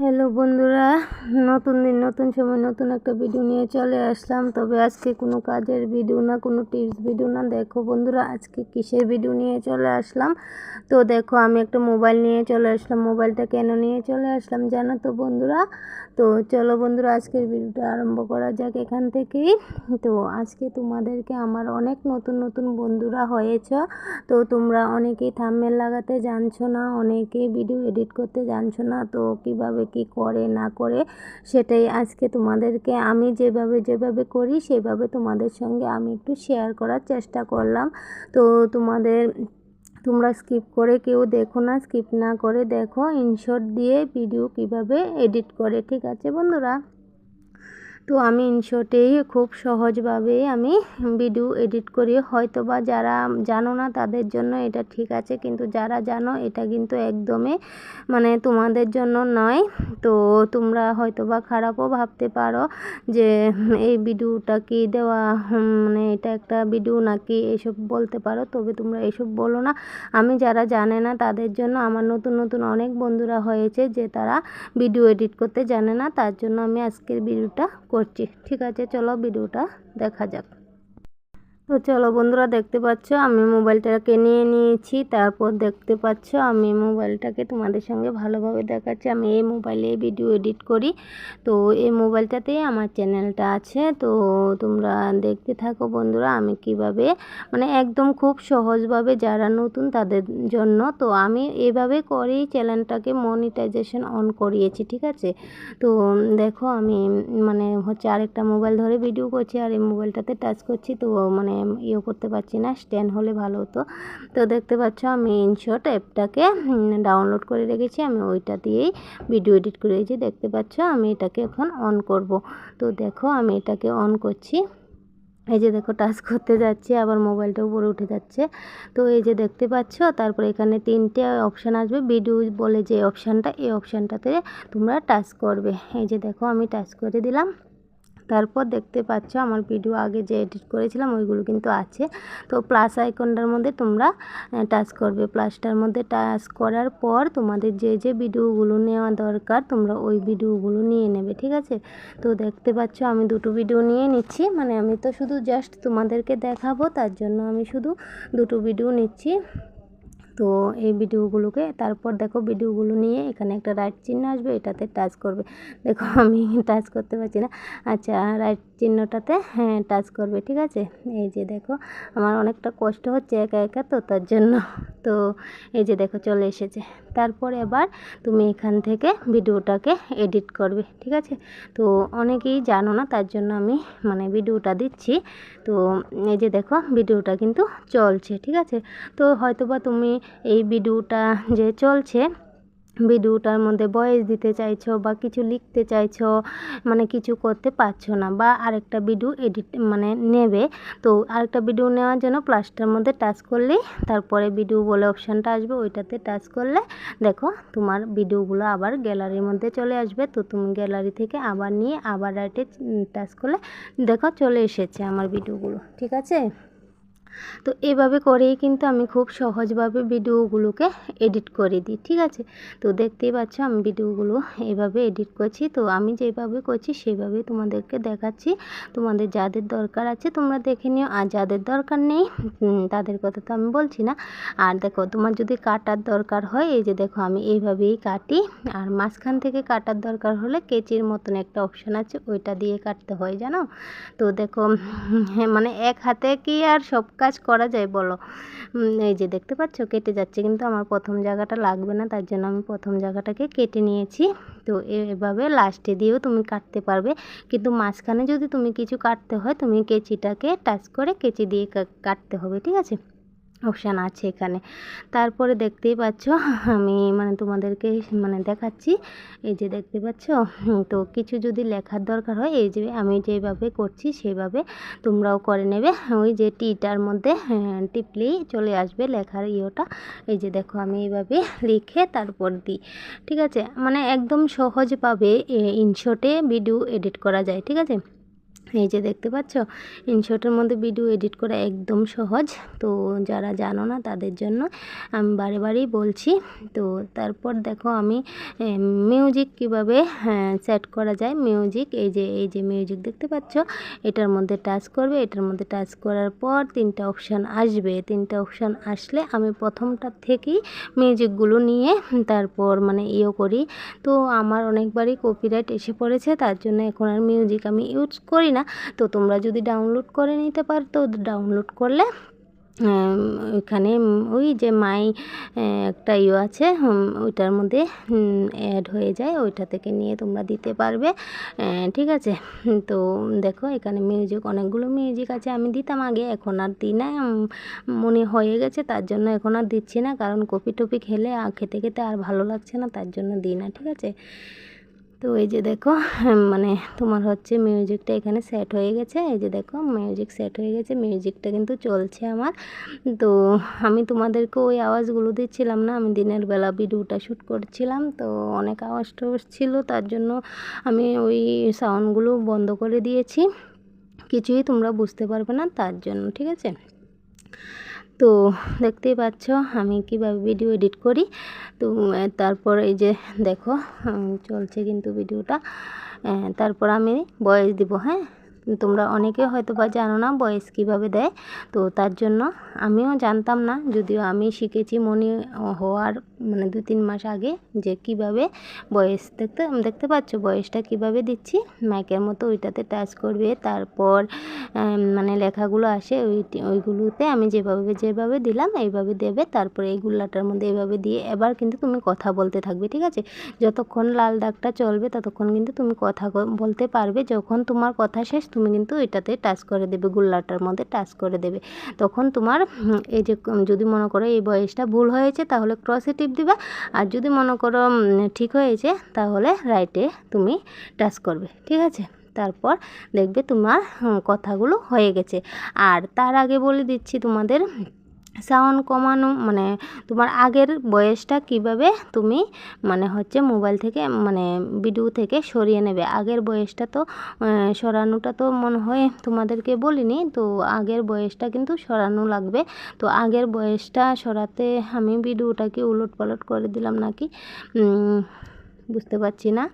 Hello বন্ধুরা, নতুন দিন, নতুন সময়, নতুন একটা ভিডিও নিয়ে চলে আসলাম। তবে আজকে কোনো কাজের ভিডিও না, কোনো টিপস ভিডিও না। দেখো বন্ধুরা, আজকে কিসের ভিডিও নিয়ে চলে আসলাম? তো দেখো, আমি একটা মোবাইল নিয়ে চলে আসলাম। মোবাইলটা কেন নিয়ে চলে আসলাম জানো তো বন্ধুরা? তো চলো বন্ধুরা, আজকের ভিডিওটা আরম্ভ করা যাক এখান থেকেই। তো আজকে তোমাদেরকে আমার অনেক নতুন নতুন বন্ধুরা হয়েছ। তো তোমরা অনেকেই থাম্মেল লাগাতে জানছো না, অনেকেই ভিডিও এডিট করতে জানছো না। তো কীভাবে কি করে, না করে, সেটাই আজকে তোমাদেরকে আমি যেভাবে যেভাবে করি, সেভাবে তোমাদের সঙ্গে আমি একটু শেয়ার করার চেষ্টা করলাম। তো তোমাদের, তোমরা স্কিপ করে কেউ দেখো না স্কিপ না করে দেখো ইনশর্ট দিয়ে ভিডিও কীভাবে এডিট করে, ঠিক আছে বন্ধুরা? তো আমি ইনশটেই খুব সহজভাবেই আমি ভিডিও এডিট করি। হয়তো বা যারা জানো না তাদের জন্য এটা ঠিক আছে, কিন্তু যারা জানো এটা কিন্তু একদমই মানে তোমাদের জন্য নয়। তো তোমরা হয়তো বা খারাপও ভাবতে পারো যে এই ভিডিওটা কি দেওয়া মানে এটা একটা ভিডিও নাকি এসব বলতে পারো, তবে তোমরা এসব বলো না। আমি যারা জানে না তাদের জন্য আমার নতুন নতুন অনেক বন্ধুরা হয়েছে যে তারা ভিডিও এডিট করতে জানে না, তার জন্য আমি আজকের ভিডিওটা করছি। ঠিক আছে চলো ভিডিওটা দেখা যাক। তো চলো বন্ধুরা দেখতে পাচ্ছ, আমি মোবাইলটাকে নিয়ে নিয়েছি। তারপর দেখতে পাচ্ছ, আমি মোবাইলটাকে তোমাদের সঙ্গে ভালোভাবে দেখাচ্ছি। আমি এই মোবাইলে ভিডিও এডিট করি। তো এই মোবাইলটাতেই আমার চ্যানেলটা আছে। তো তোমরা দেখতে থাকো বন্ধুরা, আমি কীভাবে মানে একদম খুব সহজভাবে যারা নতুন তাদের জন্য, তো আমি এভাবে করেই চ্যানেলটাকে মনিটাইজেশন অন করিয়েছি, ঠিক আছে? তো দেখো, আমি মানে হচ্ছে আরেকটা মোবাইল ধরে ভিডিও করছি, আর এই মোবাইলটাতে টাচ করছি, তো মানে ইয়ে করতে পারছি না, স্ট্যান্ড হলে ভালো হতো। তো দেখতে পাচ্ছ আমি ইনশট অ্যাপটাকে ডাউনলোড করে রেখেছি, আমি ওইটা দিয়েই ভিডিও এডিট করে করেছি দেখতে পাচ্ছ আমি এটাকে এখন অন করব। তো দেখো আমি এটাকে অন করছি। এই যে দেখো টাচ করতে যাচ্ছে, আবার মোবাইলটা উপরে উঠে যাচ্ছে। তো এই যে দেখতে পাচ্ছ, তারপর এখানে তিনটে অপশান আসবে। ভিডিও বলে যে অপশানটা এই অপশানটাতে তোমরা টাচ করবে। এই যে দেখো আমি টাচ করে দিলাম। তারপর দেখতে পাচ্ছ আমার ভিডিও আগে যে এডিট করেছিলাম, ওইগুলো কিন্তু আছে। তো প্লাস আইকনটার মধ্যে তোমরা টাচ করবে। প্লাসটার মধ্যে টাচ করার পর তোমাদের যে যে ভিডিওগুলো নেওয়া দরকার, তোমরা ওই ভিডিওগুলো নিয়ে নেবে, ঠিক আছে? তো দেখতে পাচ্ছ আমি দুটো ভিডিও নিয়ে নিচ্ছি। মানে আমি তো শুধু জাস্ট তোমাদেরকে দেখাবো, তার জন্য আমি শুধু দুটো ভিডিও নিচ্ছি। তো এই ভিডিওগুলোকে তারপর দেখো ভিডিওগুলো নিয়ে এখানে একটা রাইট চিহ্ন আসবে, এটাতে টাচ করবে। দেখো আমি টাচ করতে পারছি না। আচ্ছা রাইট চিহ্নটাতে হ্যাঁ টাচ করবে, ঠিক আছে? এই যে দেখো, আমার অনেকটা কষ্ট হচ্ছে একা একা তো, তার জন্য। তো এই যে দেখো, চলে এসেছে। তারপর এবার তুমি এখান থেকে ভিডিওটাকে এডিট করবে, ঠিক আছে? তো অনেকেই জানো না, তার জন্য আমি মানে ভিডিওটা দিচ্ছি। তো এই যে দেখো, ভিডিওটা কিন্তু চলছে, ঠিক আছে? তো হয়তোবা তুমি এই ভিডিওটা যে চলছে ভিডিওটার মধ্যে ভয়েস দিতে চাইছো বা কিছু লিখতে চাইছো মানে কিছু করতে পারছ না বা আরেকটা ভিডিও এডিট মানে নেবে, তো আরেকটা ভিডিও নেওয়ার জন্য প্লাসটার মধ্যে টাচ করলেই তারপরে ভিডিও বলে অপশানটা আসবে, ওইটাতে টাচ করলে দেখো তোমার ভিডিওগুলো আবার গ্যালারির মধ্যে চলে আসবে, তো তুমি গ্যালারি থেকে আবার নিয়ে আবার রাইটে টাচ করলে দেখো চলে এসেছে আমার ভিডিওগুলো ঠিক আছে? তো এভাবে করেই কিন্তু আমি খুব সহজভাবে ভিডিওগুলোকে এডিট করে দিই, ঠিক আছে? তো দেখতেই পাচ্ছ আমি ভিডিওগুলো এভাবে এডিট করছি। তো আমি যেভাবে করছি সেভাবেই তোমাদেরকে দেখাচ্ছি। তোমাদের যাদের দরকার আছে তোমরা দেখে নিও। আর যাদের দরকার নেই তাদের কথা তো আমি বলছি না। আর দেখো, তোমার যদি কাটার দরকার হয়, এই যে দেখো আমি এইভাবেই কাটি। আর মাঝখান থেকে কাটার দরকার হলে কেচির মতন একটা অপশান আছে, ওইটা দিয়ে কাটতে হয়, জানো? তো দেখো মানে এক হাতে কি আর সব কাজ করা যায় বলো। এই যে দেখতে পাচ্ছ কেটে যাচ্ছে কিন্তু আমার প্রথম জায়গাটা লাগবে না, তার জন্য আমি প্রথম জায়গাটাকে কেটে নিয়েছি। তো এভাবে লাস্টে দিয়েও তুমি কাটতে পারবে। কিন্তু মাঝখানে যদি তুমি কিছু কাটতে হয়, তুমি কেঁচিটাকে টাচ করে কেঁচি দিয়ে কাটতে হবে, ঠিক আছে? অপশান আছে এখানে। তারপরে দেখতেই পাচ্ছ আমি মানে তোমাদেরকে মানে দেখাচ্ছি। এই যে দেখতে পাচ্ছ তো কিছু যদি লেখার দরকার হয় এই যে আমি যেভাবে করছি সেভাবে তোমরাও করে নেবে। ওই যে টিটার মধ্যে হ্যাঁ, টিপলেই চলে আসবে লেখার ইয়েটা। এই যে দেখো আমি এইভাবে লিখে তারপর দিই ঠিক আছে? মানে একদম সহজভাবে ইনশটে ভিডিও এডিট করা যায় ঠিক আছে? এই যে দেখতে পাচ্ছ? ইনশর্টের মধ্যে ভিডিও এডিট করা একদম সহজ। তো যারা জানো না, তাদের জন্য আমি বারে বারেই বলছি। তো তারপর দেখো আমি মিউজিক কীভাবে সেট করা যায়? মিউজিক এই যে এই যে মিউজিক দেখতে পাচ্ছ? এটার মধ্যে টাচ করবে। এটার মধ্যে টাচ করার পর তিনটা অপশান আসবে। তিনটা অপশান আসলে আমি প্রথমটা থেকেই মিউজিকগুলো নিয়ে তারপর মানে ইয়ে করি। তো আমার অনেকবারই কপিরাইট এসে পড়েছে, তার জন্য এখন আর মিউজিক আমি ইউজ করি না? তো তোমরা যদি ডাউনলোড করে নিতে পারো তো ডাউনলোড করলে ওইখানে ওই যে মাই একটা ইয়ে আছে ওইটার মধ্যে অ্যাড হয়ে যায়, ওইটা থেকে নিয়ে তোমরা দিতে পারবে ঠিক আছে? তো দেখো, এখানে মিউজিক অনেকগুলো মিউজিক আছে, আমি দিতাম আগে, এখন আর দিই না মনে হয়ে গেছে, তার জন্য এখন আর দিচ্ছি না, কারণ কপি টপি খেলে খেতে খেতে আর ভালো লাগছে না, তার জন্য দিই না, ঠিক আছে? তো এই যে দেখো মানে তোমার হচ্ছে মিউজিকটা এখানে সেট হয়ে গেছে। এই যে দেখো মিউজিক সেট হয়ে গেছে মিউজিকটা কিন্তু চলছে আমার। তো আমি তোমাদেরকে ওই আওয়াজগুলো দিচ্ছিলাম না, আমি দিনের বেলা ভিডিওটা শ্যুট করছিলাম, তো অনেক আওয়াজ টাওয়াজ ছিল, তার জন্য আমি ওই সাউন্ডগুলো বন্ধ করে দিয়েছি। কিছুই তোমরা বুঝতে পারবে না, তার জন্য, ঠিক আছে? তো দেখতেই পাচ্ছ, আমি কীভাবে ভিডিও এডিট করি। তো তারপর এই যে দেখো চলছে কিন্তু ভিডিওটা তারপর আমি বয়স দিব হ্যাঁ? তোমরা অনেকে হয়তো বা জানো না বয়স কীভাবে দেয়। তো তার জন্য আমিও জানতাম না, যদিও আমি শিখেছি মনে হওয়ার মানে দু তিন মাস আগে যে কীভাবে বয়স দেখতে দেখতে পাচ্ছ বয়সটা কীভাবে দিচ্ছি। মাইকের মতো ওইটাতে টাচ করবে, তারপর মানে লেখাগুলো আসে ওই, ওইগুলোতে আমি যেভাবে যেভাবে দিলাম এইভাবে দেবে, তারপরে এই গুল্লাটার মধ্যে এইভাবে দিয়ে এবার কিন্তু তুমি কথা বলতে থাকবে, ঠিক আছে? যতক্ষণ লাল দাগটা চলবে ততক্ষণ কিন্তু তুমি কথা বলতে পারবে, যখন তোমার কথা শেষ তুমি কিন্তু এটাতে টাচ করে দেবে, গুল্লাটার মধ্যে টাচ করে দেবে। তখন তোমার এই যে যদি মনে করো এই বয়সটা ভুল হয়েছে, তাহলে ক্রসে টিপ দিবা। আর যদি মনে করো ঠিক হয়েছে, তাহলে রাইটে তুমি টাচ করবে, ঠিক আছে? তারপর দেখবে তোমার কথাগুলো হয়ে গেছে। আর তার আগে বলে দিচ্ছি তোমাদের সাউন্ড কমানো মানে তোমার আগের বয়সটা কীভাবে তুমি মানে হচ্ছে মোবাইল থেকে মানে ভিডিও থেকে সরিয়ে নেবে? আগের বয়সটা তো সরানোটা তো মনে হয় তোমাদেরকে বলিনি, তো আগের বয়সটা কিন্তু সরানো লাগবে। তো আগের বয়সটা সরাতে আমি ভিডিওটাকে উলট পালট করে দিলাম নাকি? বুঝতে পারছি না।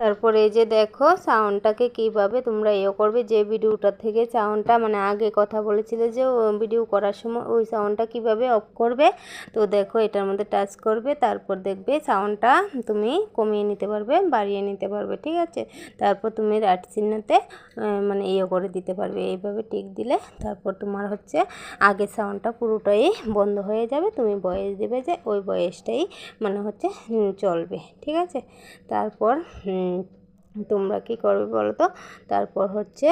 তারপরে এই যে দেখো সাউন্ডটাকে কীভাবে তোমরা ইয়ে করবে, যে ভিডিওটার থেকে সাউন্ডটা মানে আগে কথা বলেছিলে যে ভিডিও করার সময় ওই সাউন্ডটা কীভাবে অফ করবে, তো দেখো এটার মধ্যে টাচ করবে, তারপর দেখবে সাউন্ডটা তুমি কমিয়ে নিতে পারবে, বাড়িয়ে নিতে পারবে, ঠিক আছে? তারপর তুমি রাইট চিহ্নতে মানে ইয়ে করে দিতে পারবে, এইভাবে টিক দিলে তারপর তোমার হচ্ছে আগের সাউন্ডটা পুরোটাই বন্ধ হয়ে যাবে, তুমি বয়েস দেবে যে ওই বয়েসটাই মানে হচ্ছে চলবে, ঠিক আছে? তারপর তোমরা কি করবে বলো তো? তারপর হচ্ছে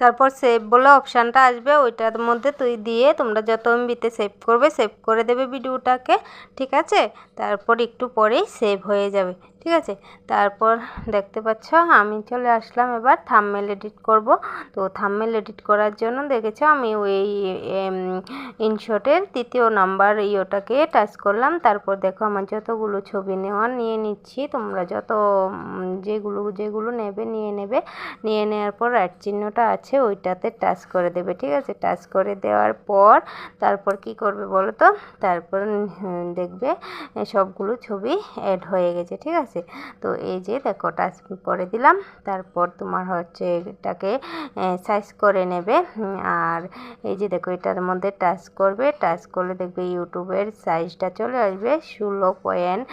তারপর সেভ বলে অপশানটা আসবে, ওইটার মধ্যে তুই দিয়ে তোমরা যত এমবিতে সেভ করবে সেভ করে দেবে ভিডিওটাকে ঠিক আছে? তারপর একটু পরেই সেভ হয়ে যাবে। ঠিক আছে? তারপর দেখতে পাচ্ছ, আমি চলে আসলাম এবার থামমেল এডিট করব। তো থামমেল এডিট করার জন্য দেখেছ, আমি ওই ইনশটের তৃতীয় নাম্বার ইয়োটাকে টাচ করলাম। তারপর দেখো, আমার যতগুলো ছবি নেওয়া নিয়ে নিচ্ছি, তোমরা যত যেগুলো যেগুলো নেবে নিয়ে নেবে। নিয়ে নেওয়ার পর রাইট চিহ্নটা আছে, ওইটাতে টাচ করে দেবে, ঠিক আছে? টাচ করে দেওয়ার পর তারপর কি করবে বলো তো? তারপর দেখবে, সবগুলো ছবি অ্যাড হয়ে গেছে, ঠিক আছে? আছে। তো এই যে দেখো টাচ করে দিলাম। তারপর তোমার হচ্ছে এটাকে সাইজ করে নেবে। আর এই যে দেখো, এটার মধ্যে টাচ করবে। টাচ করলে দেখবে ইউটিউবের সাইজটা চলে আসবে ষোলো পয়েন্ট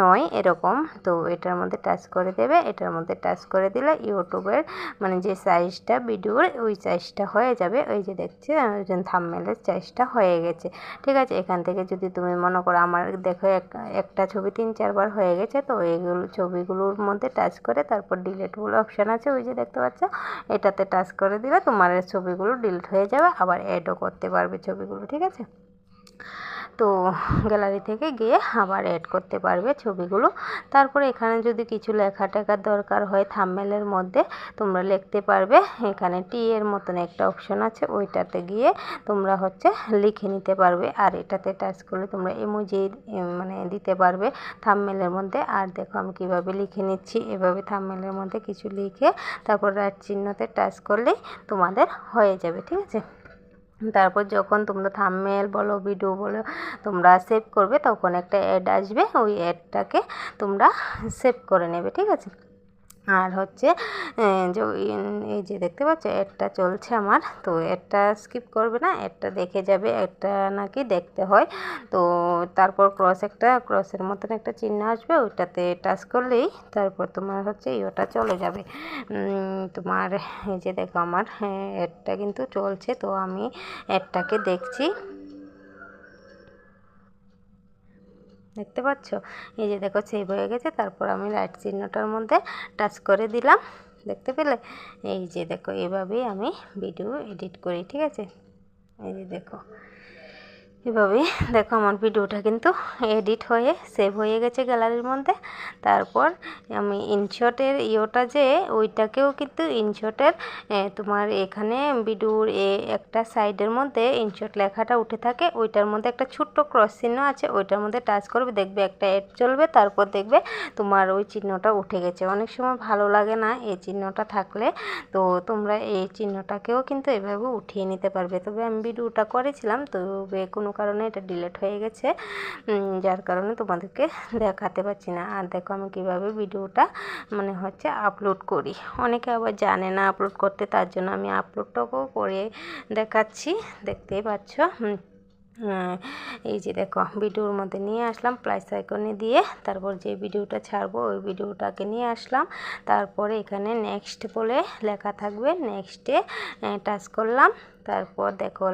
নয়, এরকম। তো এটার মধ্যে টাচ করে দেবে। এটার মধ্যে টাচ করে দিলে ইউটিউবের মানে যে সাইজটা ভিডিওর ওই সাইজটা হয়ে যাবে। ওই যে দেখছে থামমেলের সাইজটা হয়ে গেছে। ঠিক আছে? এখান থেকে যদি তুমি মনে করো, আমার দেখো একটা ছবি তিন, চারবার হয়ে গেছে। তো এইগুলো ছবিগুলোর মধ্যে টাচ করে তারপর ডিলেট বলে অপশান আছে। ওই যে দেখতে পাচ্ছ? এটাতে টাচ করে দিলে তোমার ছবিগুলো ডিলিট হয়ে যাবে। আবার অ্যাডও করতে পারবে ছবিগুলো, ঠিক আছে? তো গ্যালারি থেকে গিয়ে আবার অ্যাড করতে পারবে ছবিগুলো। তারপরে এখানে যদি কিছু লেখা টেখার দরকার হয় থাম্বনেলের মধ্যে, তোমরা লিখতে পারবে। এখানে টি এর মতন একটা অপশন আছে, ওইটাতে গিয়ে তোমরা হচ্ছে লিখে নিতে পারবে। আর এটাতে টাচ করলে তোমরা ইমোজি মানে দিতে পারবে থাম্বনেলের মধ্যে। আর দেখো আমি কীভাবে লিখে নিচ্ছি, এভাবে থাম্বনেলের মধ্যে কিছু লিখে তারপর রাইট চিহ্নতে টাচ করলেই তোমাদের হয়ে যাবে, ঠিক আছে? তারপর যখন তোমরা থামমেল বলো ভিডিও বলো, তোমরা সেভ করবে, তখন একটা অ্যাড আসবে, ওই অ্যাডটাকে তোমরা সেভ করে নেবে, ঠিক আছে? আর হচ্ছে যে এই যে দেখতে পাচ্ছ অ্যাডটা চলছে আমার, তো অ্যাডটা স্কিপ করবে না অ্যাডটা দেখে যাবে, একটা নাকি দেখতে হয়। তো তারপর ক্রস একটা ক্রসের মতন একটা চিহ্ন আসবে, ওইটাতে টাচ করলেই তারপর তোমার হচ্ছে ইয়েটা চলে যাবে। তোমার, এই যে দেখো আমার অ্যাডটা কিন্তু চলছে, তো আমি অ্যাডটাকে দেখছি। দেখতে পাচ্ছ? এই যে দেখো সেভ হয়ে গেছে। তারপর আমি লাইট চিহ্নটার মধ্যে টাচ করে দিলাম। দেখতে পেলে? এই যে দেখো, এভাবেই আমি ভিডিও এডিট করি, ঠিক আছে? এই যে দেখো। এভাবে দেখো আমার ভিডিওটা কিন্তু এডিট হয়ে সেভ হয়ে গেছে গ্যালারির মধ্যে। তারপর আমি ইনশটের ইয়েটা যে, ওইটাকেও কিন্তু ইনশটের তোমার এখানে ভিডিওর এ একটা সাইডের মধ্যে ইনশট লেখাটা উঠে থাকে। ওইটার মধ্যে একটা ছোট্ট ক্রস চিহ্ন আছে, ওইটার মধ্যে টাচ করবে, দেখবে একটা এড চলবে, তারপর দেখবে তোমার ওই চিহ্নটা উঠে গেছে। অনেক সময় ভালো লাগে না এই চিহ্নটা থাকলে, তো তোমরা এই চিহ্নটাকেও কিন্তু এভাবে উঠিয়ে নিতে পারবে। তবে আমি ভিডিওটা করেছিলাম, তবে কোনো কারণে এটা ডিলেট হয়ে গেছে। যার কারণে তোমাদেরকে দেখাতে পারছি না। আর দেখো আমি কীভাবে ভিডিওটা মানে হচ্ছে আপলোড করি। অনেকে আবার জানে না আপলোড করতে, তার জন্য আমি আপলোডটাও করে দেখাচ্ছি। দেখতেই পাচ্ছ? এই যে দেখো, ভিডিওর মধ্যে নিয়ে আসলাম প্লাস আইকনে দিয়ে। তারপর যে ভিডিওটা ছাড়বো, ওই ভিডিওটাকে নিয়ে আসলাম। তারপরে এখানে নেক্সট বলে লেখা থাকবে। নেক্সটে টাচ করলাম। তারপর দেখো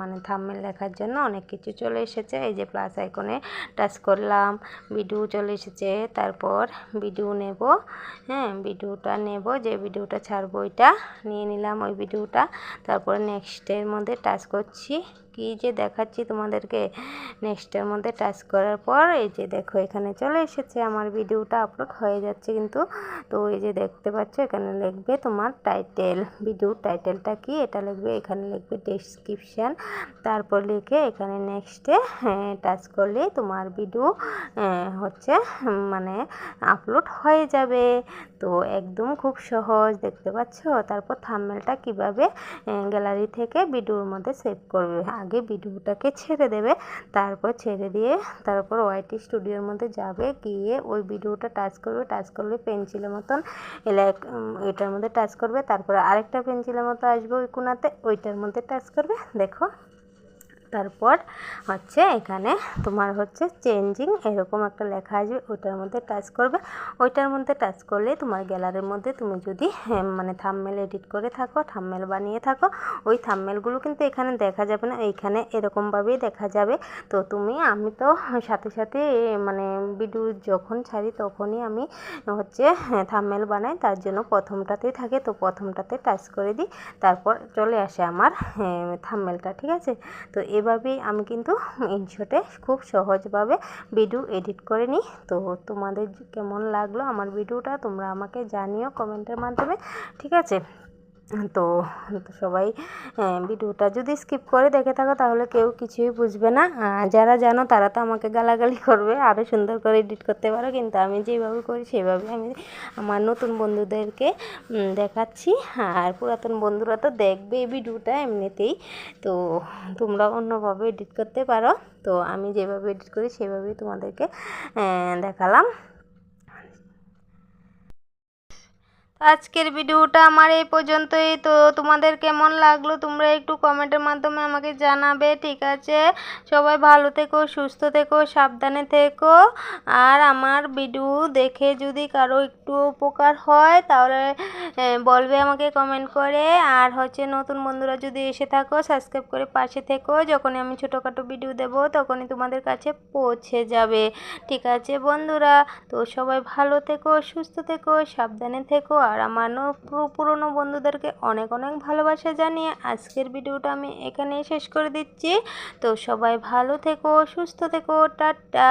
মানে থাম্বেল লেখার জন্য অনেক কিছু চলে এসেছে। এই যে প্লাস আইকনে টাচ করলাম ভিডিও চলে এসেছে। তারপর ভিডিও নেব হ্যাঁ ভিডিওটা নেব। যে ভিডিওটা ছাড়বো ওইটা নিয়ে নিলাম ওই ভিডিওটা তারপর নেক্সটের মধ্যে টাচ করছি। কি যে দেখাচ্ছি তোমাদেরকে নেক্সটের মধ্যে টাচ করার পর, এই যে দেখো এখানে চলে এসেছে, আমার ভিডিওটা আপলোড হয়ে যাচ্ছে কিন্তু। তো এই যে দেখতে পাচ্ছ, এখানে লিখবে তোমার টাইটেল ভিডিও টাইটেলটা কি? এটা লিখবে, এখানে লিখবে ডেসক্রিপশান তারপর লিখে এখানে নেক্সটে টাচ করলে তোমার ভিডিও হচ্ছে মানে আপলোড হয়ে যাবে। তো একদম খুব সহজ, দেখতে পাচ্ছ? তারপর থাম্বেলটা কীভাবে গ্যালারি থেকে ভিডিওর মধ্যে সেভ করবে? আগে ভিডিওটাকে ছেড়ে দেবে। তারপর ছেড়ে দিয়ে তারপর ওয়াইটি স্টুডিওর মধ্যে যাবে। গিয়ে ওই ভিডিওটা টাচ করবে, টাচ করলে পেন্সিলের মতন এলাক এটার মধ্যে টাচ করবে। তারপর আরেকটা পেন্সিলের মতো আসবে ওই কোনাতে, ওইটার মধ্যে টাচ করবে। দেখো। তারপর হচ্ছে এখানে তোমার হচ্ছে চেঞ্জিং এরকম একটা লেখা আসবে ওইটার মধ্যে টাচ করবে। ওইটার মধ্যে টাচ করলে তোমার গ্যালারির মধ্যে তুমি যদি হ্যাঁ, মানে থামমেল এডিট করে থাকো থামমেল বানিয়ে থাকো ওই থামমেলগুলো কিন্তু এখানে দেখা যাবে না এইখানে এরকমভাবেই দেখা যাবে। তো তুমি আমি তো সাথে সাথে মানে ভিডিও যখন ছাড়ি তখনই আমি হচ্ছে থামমেল বানাই তার জন্য প্রথমটাতেই থাকে তো প্রথমটাতে টাচ করে দিই তারপর চলে আসে আমার থামমেলটা ঠিক আছে? তো এভাবেই আমি কিন্তু ইনশটে খুব সহজভাবে ভিডিও এডিট করে নিই। তো তোমাদের কেমন লাগল আমার ভিডিওটা তোমরা আমাকে জানিও কমেন্টের মাধ্যমে, ঠিক আছে? তো সবাই ভিডিওটা যদি স্কিপ করে দেখে থাকো তাহলে কেউ কিছুই বুঝবে না। যারা জানো তারা তো আমাকে গালাগালি করবে আরও সুন্দর করে এডিট করতে পারো। কিন্তু আমি যেভাবে করি সেভাবে আমি আমার নতুন বন্ধুদেরকে দেখাচ্ছি। আর পুরাতন বন্ধুরা তো দেখবে এই ভিডিওটা এমনিতেই। তো তোমরা অন্যভাবে এডিট করতে পারো। তো আমি যেভাবে এডিট করি সেভাবেই তোমাদেরকে দেখালাম। আজকের ভিডিওটা আমার এই পর্যন্তই। তো তোমাদের কেমন লাগল তোমরা একটু কমেন্টের মাধ্যমে আমাকে জানাবে, ঠিক আছে? সবাই ভালো থেকো, সুস্থ থেকো, সাবধানে থেকো। আর আমার ভিডিও দেখে যদি কারও একটু উপকার হয়, তাহলে বলবে আমাকে কমেন্ট করে। আর হচ্ছে নতুন বন্ধুরা যদি এসে থাকো, সাবস্ক্রাইব করে পাশে থেকো। যখনই আমি ছোটোখাটো ভিডিও দেব, তখনই তোমাদের কাছে পৌঁছে যাবে। ঠিক আছে বন্ধুরা? তো সবাই ভালো থেকো, সুস্থ থেকো, সাবধানে থেকো। আর আমার পুরনো বন্ধুদেরকে অনেক অনেক ভালোবাসা জানিয়ে আজকের ভিডিওটা আমি এখানেই শেষ করে দিচ্ছি। তো সবাই ভালো থেকো, সুস্থ থেকো, টাটা।